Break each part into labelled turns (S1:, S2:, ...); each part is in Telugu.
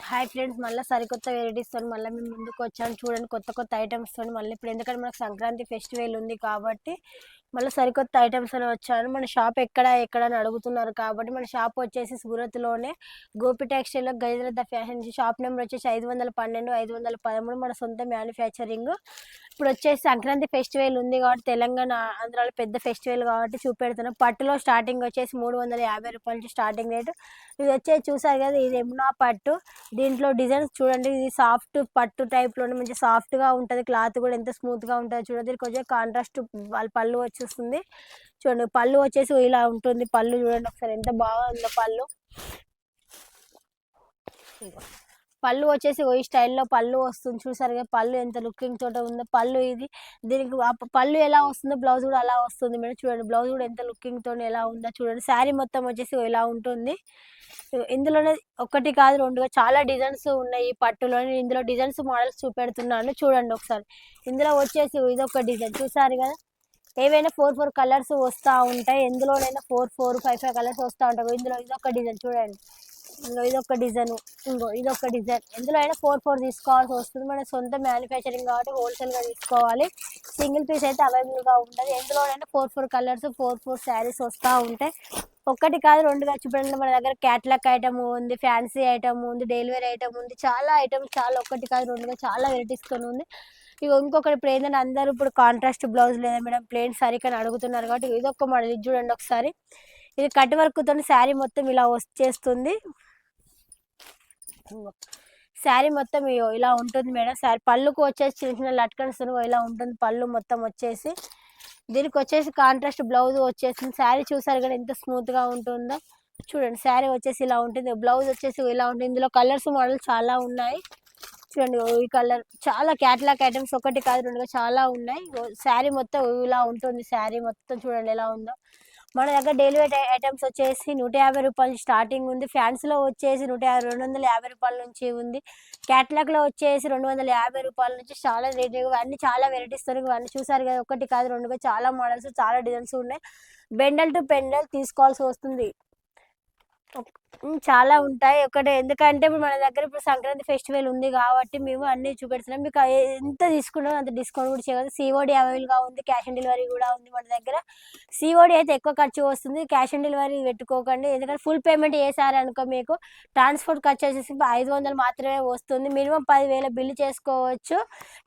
S1: హాయ్ ఫ్రెండ్స్ మళ్ళీ సరికొత్త వెరైటీస్తో మళ్ళీ మేము ముందుకు వచ్చాను చూడండి కొత్త కొత్త ఐటమ్స్తో మళ్ళీ ఇప్పుడు ఎందుకంటే మనకు సంక్రాంతి ఫెస్టివల్ ఉంది కాబట్టి మళ్ళీ సరికొత్త ఐటమ్స్ అని వచ్చాను మన షాప్ ఎక్కడ ఎక్కడ అని అడుగుతున్నారు కాబట్టి మన షాప్ వచ్చేసి సూరత్లోనే Gopi textile Gajaratha fashion shop number వచ్చేసి ఐదు వందల పన్నెండు ఐదు వందల పదమూడు మన సొంత మ్యానుఫ్యాక్చరింగ్ ఇప్పుడు వచ్చేసి సంక్రాంతి ఫెస్టివల్ ఉంది కాబట్టి తెలంగాణ ఆంధ్రాలో పెద్ద ఫెస్టివల్ కాబట్టి చూపెడుతున్నాం. పట్టులో స్టార్టింగ్ వచ్చేసి మూడు వందల యాభై రూపాయల నుంచి స్టార్టింగ్ రేటు ఇది వచ్చేసి చూసారు కదా ఇది ఎమ్నా పట్టు. దీంట్లో డిజైన్స్ చూడండి ఇది సాఫ్ట్ పట్టు టైప్లోనే మంచి సాఫ్ట్గా ఉంటుంది. క్లాత్ కూడా ఎంత స్మూత్గా ఉంటుందో చూడండి. కొంచెం కాంట్రాస్ట్ వాళ్ళ పళ్ళు వచ్చేస్తుంది. చూడండి పళ్ళు వచ్చేసి ఇలా ఉంటుంది. పళ్ళు చూడండి ఒకసారి ఎంత బాగుందో పళ్ళు. పళ్ళు వచ్చేసి ఈ స్టైల్లో పళ్ళు వస్తుంది. చూసారు కదా పళ్ళు ఎంత లుకింగ్ తోట ఉందో. పళ్ళు ఇది దీనికి పళ్ళు ఎలా వస్తుందో బ్లౌజ్ కూడా అలా వస్తుంది మేడం. చూడండి బ్లౌజ్ కూడా ఎంత లుకింగ్ తోటి ఎలా ఉందో చూడండి. శారీ మొత్తం వచ్చేసి ఇలా ఉంటుంది. ఇందులోనే ఒకటి కాదు రెండుగా చాలా డిజైన్స్ ఉన్నాయి ఈ పట్టులోనే. ఇందులో డిజైన్స్ మోడల్స్ చూపెడుతున్నాను. చూడండి ఒకసారి. ఇందులో వచ్చేసి ఇదొక డిజైన్. చూసారు కదా ఏవైనా ఫోర్ ఫోర్ కలర్స్ వస్తూ ఉంటాయి. ఎందులోనైనా four four five five colours వస్తూ ఉంటాయి. ఇందులో ఇదొక డిజైన్ చూడండి. ఇంకో ఇదొక డిజైన్. ఇంకో ఇదొక డిజైన్. ఎందులో అయినా ఫోర్ ఫోర్ తీసుకోవాల్సి వస్తుంది. మన సొంత మ్యానుఫ్యాక్చరింగ్ కాబట్టి హోల్సేల్గా తీసుకోవాలి. సింగిల్ పీస్ అయితే అవైలబుల్గా ఉండదు. ఎందులోనైనా four four colours four four saris వస్తూ ఉంటాయి ఒక్కటి కాదు రెండుగా చూడండి మన దగ్గర క్యాట్లాక్ ఐటమ్ ఉంది ఫ్యాన్సీ ఐటమ్ ఉంది డెలివరీ ఐటమ్ ఉంది. చాలా ఐటమ్స్ చాలా ఒక్కటి కాదు రెండుగా చాలా వెరైటీస్ కొని ఉంది. ఇక ఇంకొకటి ఇప్పుడు ఏంటంటే అందరూ ఇప్పుడు కాంట్రాస్ట్ బ్లౌజ్ లేదా మేడం ప్లేన్ సారీ కానీ అడుగుతున్నారు కాబట్టి ఇది ఒక మోడల్ ఇది చూడండి ఒకసారి. ఇది కట్ వర్క్తో శారీ మొత్తం ఇలా వచ్చేస్తుంది శారీ మొత్తం ఇగో ఇలా ఉంటుంది మేడం శారీ పళ్ళుకు వచ్చేసి చిన్న చిన్న లట్కన్స్ ఇలా ఉంటుంది. పళ్ళు మొత్తం వచ్చేసి దీనికి వచ్చేసి కాంట్రాస్ట్ బ్లౌజ్ వచ్చేసింది. శారీ చూసారు కదా ఎంత స్మూత్గా ఉంటుందో. చూడండి శారీ వచ్చేసి ఇలా ఉంటుంది. బ్లౌజ్ వచ్చేసి ఇలా ఉంటుంది. ఇందులో కలర్స్ మోడల్ చాలా ఉన్నాయి. చూడండి ఈ కలర్ చాలా క్యాటలాగ్ ఐటమ్స్ ఒకటి కాదు రెండు చాలా ఉన్నాయి. శారీ మొత్తం ఇలా ఉంటుంది. శారీ మొత్తం చూడండి ఎలా ఉందో. మన దగ్గర డెలివరీ ఐటమ్స్ వచ్చేసి నూట యాభై రూపాయల నుంచి స్టార్టింగ్ ఉంది. ఫ్యాన్స్లో వచ్చేసి నూట యాభై రెండు వందల యాభై రూపాయల నుంచి ఉంది. క్యాట్లాగ్లో వచ్చేసి రెండు వందల యాభై రూపాయల నుంచి చాలా రేట్ అన్ని చాలా వెరైటీస్ దొరికి అన్ని చూసారు కదా ఒకటి కాదు రెండుగా చాలా మోడల్స్ చాలా డిజైన్స్ ఉన్నాయి. బెండల్ టు పెండల్ తీసుకోవాల్సి వస్తుంది. చాలా ఉంటాయి. ఒకటి ఎందుకంటే ఇప్పుడు మన దగ్గర ఇప్పుడు సంక్రాంతి ఫెస్టివల్ ఉంది కాబట్టి మేము అన్ని చూపెడుతున్నాం. మీకు ఎంత తీసుకున్నా అంత డిస్కౌంట్ కూడా చేయగలదు సిఓడి అవైలబుల్గా ఉంది క్యాష్ ఆన్ డెలివరీ కూడా ఉంది మన దగ్గర. సిఓడి అయితే ఎక్కువ ఖర్చు వస్తుంది. క్యాష్ ఆన్ డెలివరీ పెట్టుకోకండి. ఎందుకంటే ఫుల్ పేమెంట్ చేశారనుకో మీకు ట్రాన్స్పోర్ట్ ఖర్చు వచ్చేసి ఐదు వందలు మాత్రమే వస్తుంది. మినిమం పదివేల బిల్లు చేసుకోవచ్చు.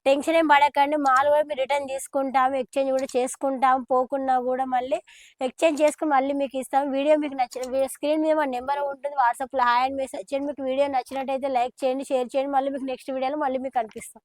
S1: టెన్షన్ ఏం పడకండి. మాల్ కూడా మీరు రిటర్న్ తీసుకుంటాము. ఎక్స్చేంజ్ కూడా చేసుకుంటాము. పోకున్నా కూడా మళ్ళీ ఎక్స్చేంజ్ చేసుకుని మళ్ళీ మీకు ఇస్తాం వీడియో మీకు నచ్చిన స్క్రీన్ మీద మా నెంబర్ ఉంటుంది. వాట్సాప్లో హాయ్ అండ్ మెసేజ్ చేయండి మీకు వీడియో నచ్చినట్టయితే లైక్ చేయండి షేర్ చేయండి. మళ్ళీ మీకు నెక్స్ట్ వీడియోలో మళ్ళీ మీకు కనిపిస్తాం.